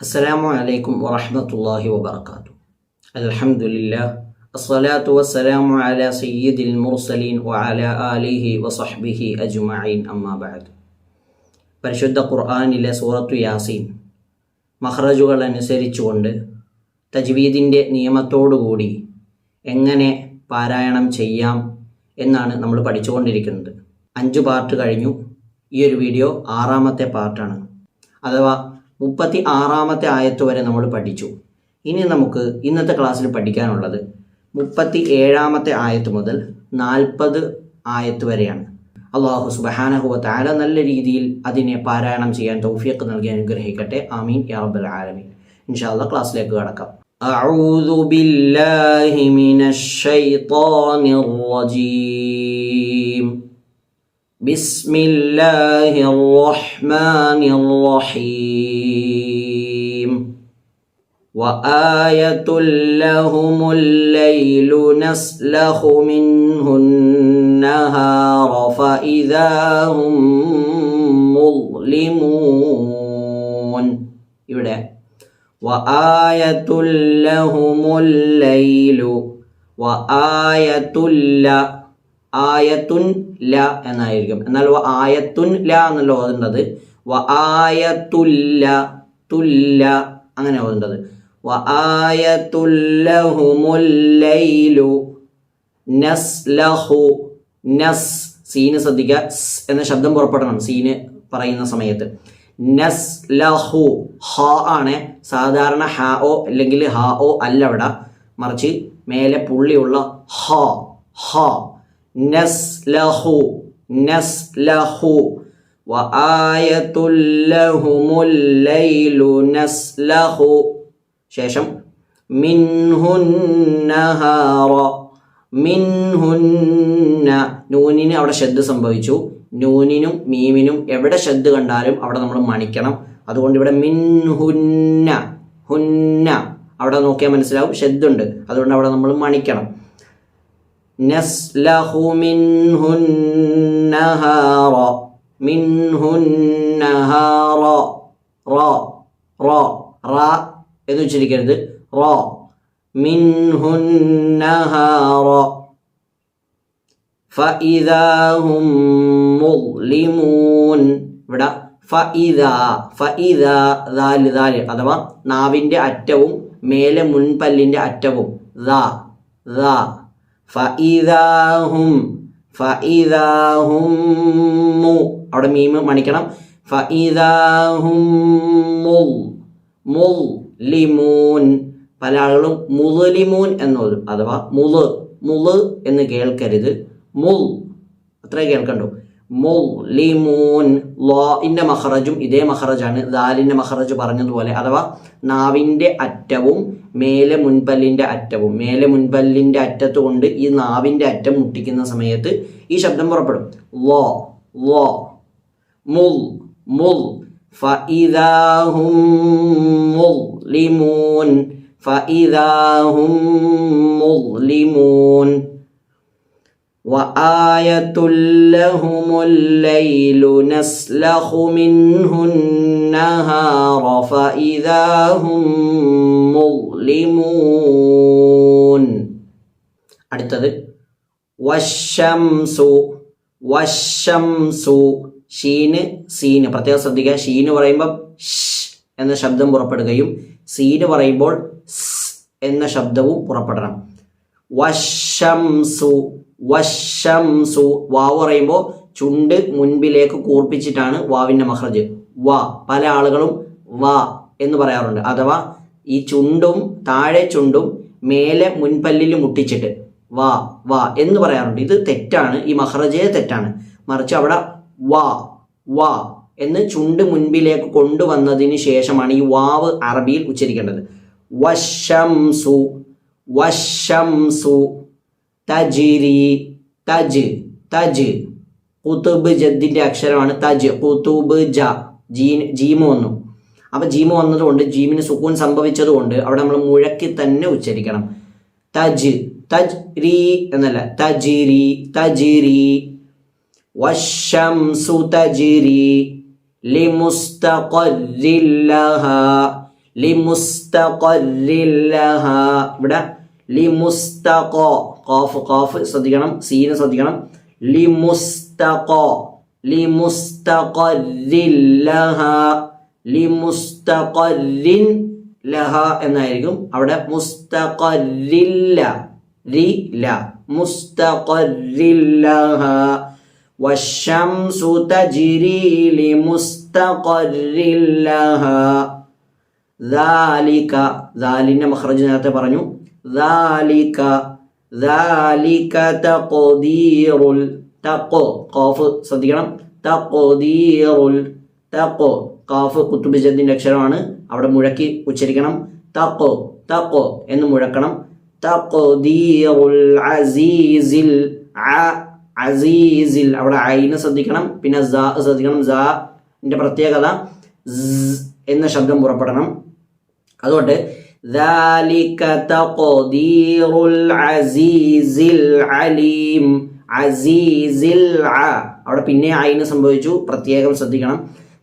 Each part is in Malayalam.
അസ്സലാമു അലൈക്കും വറഹ്മത്തുള്ളാഹി വബർക്കാത്തു അൽഹംദുലില്ലാ അസ്സലാത്തു വസ്സലാമു അലാ സയ്യിദിൽ മുർസലീൻ വഅലാ ആലിഹി വസഹ്ബിഹി അജ്മഈൻ അമ്മാ പരിശുദ്ധ ഖുർആാനിലെ സൂറത്തു യാസീൻ മഹ്റജുകൾ അനുസരിച്ചുകൊണ്ട് തജ്വീദിന്റെ നിയമത്തോടുകൂടി എങ്ങനെ പാരായണം ചെയ്യാം എന്നാണ് നമ്മൾ പഠിച്ചുകൊണ്ടിരിക്കുന്നത്. അഞ്ച് പാർട്ട് കഴിഞ്ഞു. ഈ ഒരു വീഡിയോ ആറാമത്തെ പാർട്ടാണ്. അഥവാ മുപ്പത്തി ആറാമത്തെ ആയത്ത് വരെ നമ്മൾ പഠിച്ചു ഇനി നമുക്ക് ഇന്നത്തെ ക്ലാസ്സിൽ പഠിക്കാനുള്ളത് മുപ്പത്തി ഏഴാമത്തെ ആയത്ത് മുതൽ നാൽപ്പത് ആയത്ത് വരെയാണ് അള്ളാഹു സുബഹാനഹുവ താല നല്ല രീതിയിൽ അതിനെ പാരായണം ചെയ്യാൻ തൗഫീഖ് നൽകി അനുഗ്രഹിക്കട്ടെ ആമീൻ യാ റബ്ബൽ ആലമീൻ ഇൻഷാല്ല ക്ലാസ്സിലേക്ക് കടക്കാം أعوذ بالله من الشيطان الرجيم بسم الله الرحمن الرحيم وآية لهم الليل نسلخ منه النهار فإذا هم مظلمون وآية لهم الليل وآية لهم ആയത്തുൻ ല എന്നായിരിക്കും. എന്നാൽ വ ആയത്തുൻ ല എന്നല്ല ഓതേണ്ടത്. വ ആയത്തുല്ല തുല്ല അങ്ങനെ ഓതേണ്ടത്. വ ആയത്തുല്ലഹുമുല്ലൈലു നസ്ലഹു നസ് സീന് ശ്രദ്ധിക്കുക. എന്ന ശബ്ദം പുറപ്പെടണം സീന് പറയുന്ന സമയത്ത്. നസ് ലഹു ഹ ആണ് സാധാരണ ഹ ഓ അല്ലെങ്കിൽ ഹ ഓ അല്ല അവിടെ. മറിച്ച് മേലെ പുള്ളിയുള്ള ഹ ഹ നസ്ലഹു നസ്ലഹു വആയത്തുല്ലഹുമുല്ലൈലു നസ്ലഹു ശേഷം മിൻഹുന്നഹാറ മിൻഹുന്ന നൂനിന് അവിടെ ഷെദ് സംഭവിച്ചു. നൂനിനും മീമിനും എവിടെ ഷെദ് കണ്ടാലും അവിടെ നമ്മൾ മണിക്കണം. അതുകൊണ്ട് ഇവിടെ മിൻഹുന്ന ഹുന്ന. അവിടെ നോക്കിയാൽ മനസ്സിലാവും ഷെദ്ദുണ്ട് അതുകൊണ്ട് അവിടെ നമ്മൾ മണിക്കണം. നസ്ലഹു മിൻഹുന്നഹാറ മിൻഹുന്നഹാറ റ റ റ എന്ന് ഉച്ചരിക്കരുത്. റ. മിൻഹുന്നഹാറ ഫഇദാഹും മുസ്ലിമൂൻ ഇവിടെ ഫഇദ ഫഇദ ദാൽ ദാൽ അഥവാ നാവിന്റെ അറ്റവും മേലെ മുൻപല്ലിന്റെ അറ്റവും. ദാ ദാ. ഫഇദാഹും ഫഇദാഹും മു അവിടെ മീമ് മണിക്കണം. ഫഇദാഹും മുൽ മുൽ ലിമൂൻ പല ആളുകളും മുതലിമൂൻ എന്നോതും അഥവാ മുൾ മുൾ എന്ന് കേൾക്കരുത്. മുൽ അത്രേ കേൾക്കണ്ടു. മുൽ ലിമൂൻ ലോഇന്റെ മഹറജും ഇതേ മഹറജാണ് ദാലിന്റെ മഹറജ് പറഞ്ഞതുപോലെ. അഥവാ നാവിന്റെ അറ്റവും മേലെ മുൻപല്ലിന്റെ അറ്റവും. മേലെ മുൻപല്ലിന്റെ അറ്റത്ത് കൊണ്ട് ഈ നാവിന്റെ അറ്റം മുട്ടിക്കുന്ന സമയത്ത് ഈ ശബ്ദം പുറപ്പെടും. ലോ ലോ മുൽ മുൽ. ഫഇദാഹും മുസ്ലിമൂൻ وآية لهم الليل نسلخ منه النهار فإذا هم مظلمون അടുത്തത് വശംസു വശംസു ഷീന് സീന് പ്രത്യേകം ശ്രദ്ധിക്കുക ഷീന് പറയുമ്പോൾ ഷ് എന്ന ശബ്ദം പുറപ്പെടുകയും സീന് പറയുമ്പോൾ സ് എന്ന ശബ്ദവും പുറപ്പെടണം വശംസു വശംസു വാവ് പറയുമ്പോൾ ചുണ്ട് മുൻപിലേക്ക് കൂർപ്പിച്ചിട്ടാണ് വാവിന്റെ മഹ്റജ്. വ പല ആളുകളും വ എന്ന് പറയാറുണ്ട്. അഥവാ ഈ ചുണ്ടും താഴെ ചുണ്ടും മേലെ മുൻപല്ലിൽ മുട്ടിച്ചിട്ട് വാ വാ എന്ന് പറയാറുണ്ട്. ഇത് തെറ്റാണ്. ഈ മഹ്റജയെ തെറ്റാണ്. മറിച്ച് അവിടെ വാ വാ എന്ന് ചുണ്ട് മുൻപിലേക്ക് കൊണ്ടുവന്നതിന് ശേഷമാണ് ഈ വാവ് അറബിയിൽ ഉച്ചരിക്കേണ്ടത്. വശംസു വശംസു തജിരി തജ് തജ്. കുത്തുബ് ജദ്ദിന്റെ അക്ഷരമാണ് തജ്. കുത്തുബ് ജ ജീൻ ജീമ് വന്നു. അപ്പൊ ജീമ് വന്നതുകൊണ്ട് ജീമിന് സുക്കൂൻ സംഭവിച്ചതുകൊണ്ട് അവിടെ നമ്മൾ മുഴക്കി തന്നെ ഉച്ചരിക്കണം. തജ് തജ് രീ എന്നല്ല തജിരി തജിരി. വശംസു തജിരി. ലിമുസ്തഖറില്ലഹ ലിമുസ്തഖറില്ലഹ. ഇവിടെ ലിമുസ്തഖോ കോഫ് കോഫ് ശ്രദ്ധിക്കണം സീന് ശ്രദ്ധിക്കണം. ലിമുസ്തഖോ എന്നായിരിക്കും. അവിടെ മുസ്തഖരില്ല രി നേരത്തെ പറഞ്ഞു. ذلك തക്കോ കോഫ് ശ്രദ്ധിക്കണം. തക്കോദീറുൽ ഖാഫ് കാഫ് കുത്തുബിജത്തിന്റെ അക്ഷരമാണ്. അവിടെ മുഴക്കി ഉച്ചരിക്കണം. തക്കോ തക്കോ എന്ന് മുഴക്കണം. തക്കോദീറുൽ അസീസിൽ അസീസിൽ. അവിടെ ഐന് ശ്രദ്ധിക്കണം. പിന്നെ ശ്രദ്ധിക്കണം. ജാന്റെ പ്രത്യേകത എന്ന ശബ്ദം പുറപ്പെടണം. അതുകൊണ്ട് ذلك تقدير العزيز العليم അസീസിൽ ع അവിടെ പിന്നെ ഐന് സംഭവിച്ചു പ്രത്യേകം ശ്രദ്ധിക്കണം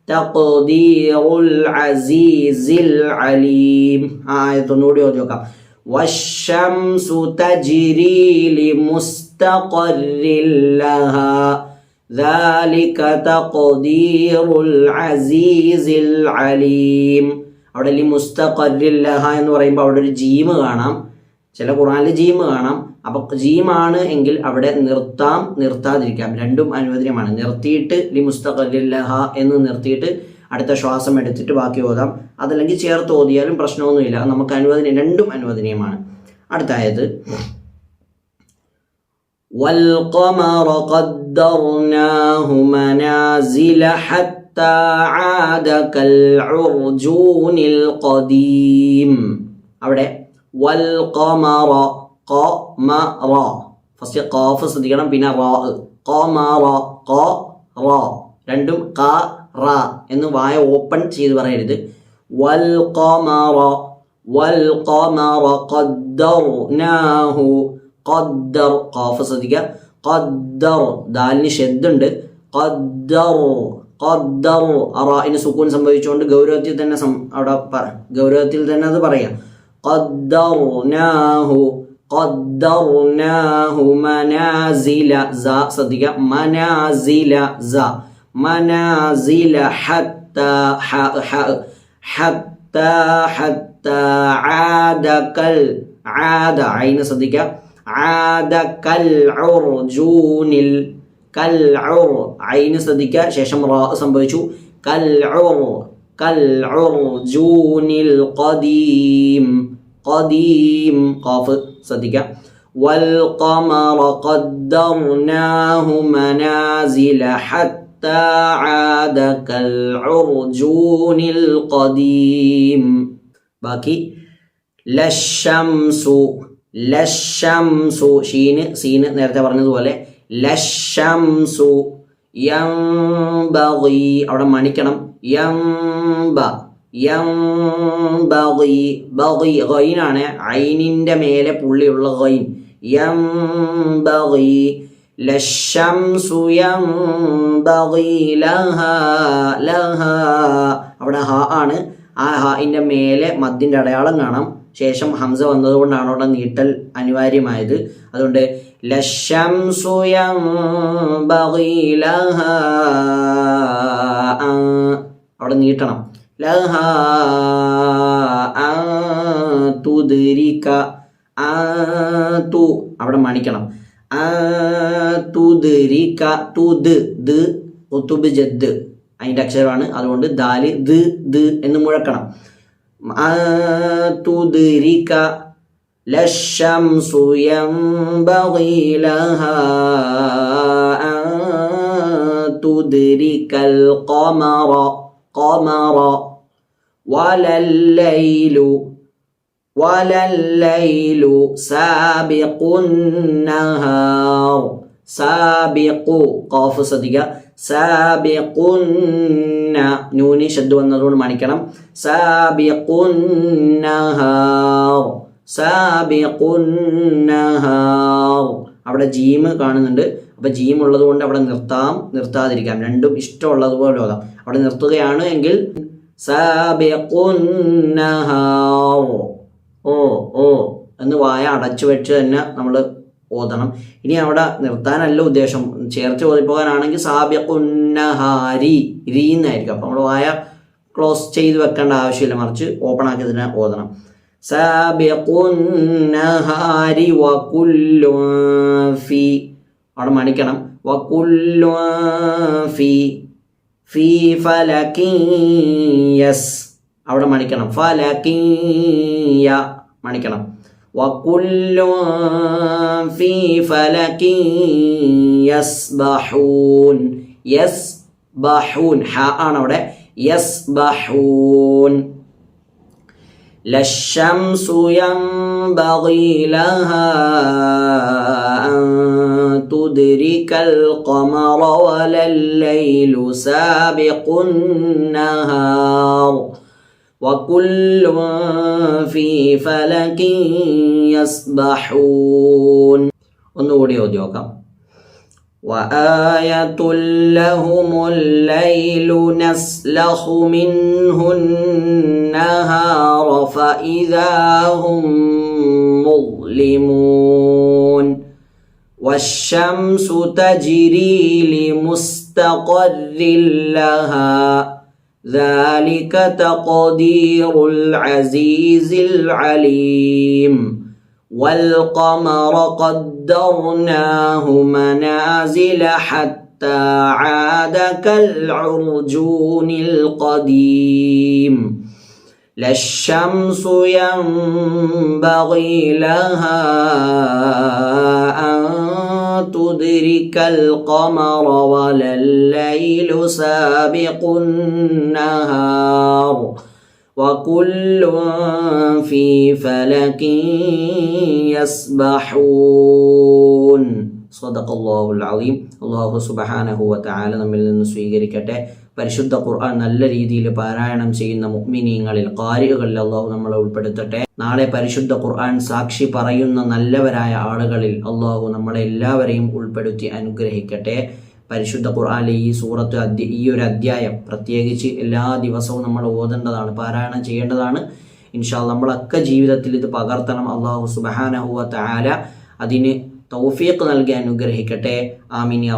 തഖദീറുൽ അസീസിൽ അലീം ആ ആയത്തൊന്നുകൂടി ഓതി നോക്കാം والشمس تجري لمستقر لها ذلك تقدير العزيز العليم അവിടെ ലി മുസ്തഖല്ലില്ലഹ എന്ന് പറയുമ്പോൾ അവിടെ ഒരു ജീമ് കാണാം ചില ഖുറാനിൽ ജീമ് കാണാം അപ്പൊ ജീമാണ് എങ്കിൽ അവിടെ നിർത്താം നിർത്താതിരിക്കാം രണ്ടും അനുവദനീയമാണ് നിർത്തിയിട്ട് ലി മുസ്തഖല്ലില്ലഹ എന്ന് നിർത്തിയിട്ട് അടുത്ത ശ്വാസം എടുത്തിട്ട് ബാക്കി ഓതാം അതല്ലെങ്കിൽ ചേർത്ത് ഓതിയാലും പ്രശ്നമൊന്നുമില്ല നമുക്ക് അനുവദനീയം രണ്ടും അനുവദനീയമാണ് അടുത്ത ആയത് والقمر قدرناه منازل حتى عاد كالعرجون القديم അവിടെ വൽ ഖമറ ഖമറ ഫസ്റ്റ് ഖാഫ് ശ്രദ്ധിക്കണം പിന്നെ റാ ഖമറ ഖ റ രണ്ടും ഖ റ എന്ന് വായ ഓപ്പൺ ചെയ്ത് പറയരുത് വൽ ഖമറ വൽ ഖമറ ഖദ്ദർനാഹു ഖദ്ദർ ഖാഫ് ശ്രദ്ധിക്കുക ഖദ്ദർ ദാലിന് ഷെദ്ദുണ്ട് ഖദ്ദർ ഖദ്ദർ അറായിന് സുക്കൂൻ സംഭവിച്ചുകൊണ്ട് ഗൗരവത്തിൽ തന്നെ അവിടെ പറ- ഗൗരവത്തിൽ തന്നെ അത് പറയാം. ഖദ്ദർനാഹു ഖദ്ദർനാഹു മനാസില സ ശ്രദ്ധിക്കുക മനാസില സ. മനാസില ഹത്ത ഹത്ത ഹത്ത ആദകൽ ആദ ഐന ശ്രദ്ധിക്കുക ആദകൽ ഉർജൂനിൽ കൽ ഉർ ഐന് ശ്രദ്ധിക്കുക ശേഷം റാ സംഭവിച്ചു കൽ ഉർ കൽ ഉർജൂനിൽ ഖദീം ഖദീം ഖാഫ് ശ്രദ്ധിക്കുക والقمر قدرناه منازل حتى عاد كالعرجون القديم ബാക്കി ലശംസു ലശംസു ഷീന് സീന് നേരത്തെ പറഞ്ഞതുപോലെ യംബഗി. അവിടെ മണിക്കണം. യംബ യംബഗി. ബഗി മേലെ പുള്ളിയുള്ള ഗൈൻ. യംബഗി. ലശംസു യംബഗി. ലഹ അവിടെ ഹ ആണ്. ആ ഹിന്റെ മേലെ മദ്ദിന്റെ അടയാളം കാണാം. ശേഷം ഹംസ വന്നതുകൊണ്ടാണ് അവിടെ നീട്ടൽ അനിവാര്യമായത്. അതുകൊണ്ട് ലശംസു യംബഗി ലഹ അൻ അവിടെ നീട്ടണം. ലഹ തുതിരിക്ക തു. അവിടെ മണിക്കണം. തുദ്രിക തുദ് ദ് ഒത്തുബ് ജദ്. അതിന്റെ അക്ഷരമാണ്. അതുകൊണ്ട് ദാൽ ദ് ദ് എന്ന് മുഴക്കണം. أن تدرك لا الشمس ينبغي لها أن تدرك القمر قمر ولا الليل ولا الليل سابق النهار سابق قاف صديقة. സാബിഖുന്ന. നൂനി ഷദ്ദു വന്നതുകൊണ്ട് മണിക്കണം. സാബിഖുന്നഹാർ. സാബിഖുന്നഹാർ. അവിടെ ജീമ് കാണുന്നുണ്ട്. അപ്പോൾ ജീം ഉള്ളത് കൊണ്ട് അവിടെ നിർത്താം നിർത്താതിരിക്കാം. രണ്ടും ഇഷ്ടമുള്ളതുപോലെ ഓതാം. അവിടെ നിർത്തുകയാണ് എങ്കിൽ സാബിഖുന്നഹാർ. ഓ ഓ എന്ന് വായ അടച്ചു വെച്ച് തന്നെ നമ്മൾ ഓതണം. ഇനി അവിടെ നിർത്താനല്ല ഉദ്ദേശം. ചേർത്ത് ഓതിപ്പോകാനാണെങ്കിൽ സാബ്യക്കുന്നഹാരി രീന്നായിരിക്കും. അപ്പം നമ്മൾ വായ ക്ലോസ് ചെയ്ത് വെക്കേണ്ട ആവശ്യമില്ല. മറിച്ച് ഓപ്പൺ ആക്കി തന്നെ ഓതണം. സാബ്യക്കുന്നഹാരി വകുല്ലു ഫി അവിടെ മണിക്കണം. വകുല്ലു ഫി ഫി ഫലക്കിയസ് അവിടെ മണിക്കണം. ഫലക്കിയ മണിക്കണം. വകുല്ലു ഫി ഫലക്കിയസ്ബഹൂൻ യസ്ബഹൂൻ ഹ ആണ് അവിടെ യസ്ബഹൂൻ للشمس ينبغي لها أن تدرك القمر ولا الليل سابق النهار وكل في فلك يسبحون ഒന്നുകൂടി ഓതി നോക്കാം وآية لهم الليل نسلخ منه النهار فإذا هم مظلمون والشمس تجري لمستقر لها ذلك تقدير العزيز العليم والقمر قدرناه منازل حتى عاد كالعرجون القديم لا الشمس ينبغي لها أن تدرك القمر ولا الليل سابق النهار وكل في فلك يسبحون صدق الله العظيم الله سبحانه وتعالى നമ്മിൽ നിന്ന് സ്വീകരിക്കട്ടെ പരിശുദ്ധ ഖുർആൻ നല്ല രീതിയിൽ പാരായണം ചെയ്യുന്ന മുഅ്മിനീങ്ങളിൽ കാരികളിൽ അള്ളാഹു നമ്മളെ ഉൾപ്പെടുത്തട്ടെ. നാളെ പരിശുദ്ധ ഖുർആൻ സാക്ഷി പറയുന്ന നല്ലവരായ ആളുകളിൽ അള്ളാഹു നമ്മളെ എല്ലാവരെയും ഉൾപ്പെടുത്തി അനുഗ്രഹിക്കട്ടെ. പരിശുദ്ധ ഖുർആാനിലെ ഈ സൂറത്ത് അധ്യ ഈ ഒരു അധ്യായം പ്രത്യേകിച്ച് എല്ലാ ദിവസവും നമ്മൾ ഓതേണ്ടതാണ് പാരായണം ചെയ്യേണ്ടതാണ്. ഇൻഷാ നമ്മളൊക്കെ ജീവിതത്തിൽ ഇത് പകർത്തണം. അള്ളാഹു സുബഹാനഹുവ തആല അതിന് തൗഫീഖ് നൽകി അനുഗ്രഹിക്കട്ടെ. ആമിനി ആമീൻ യാ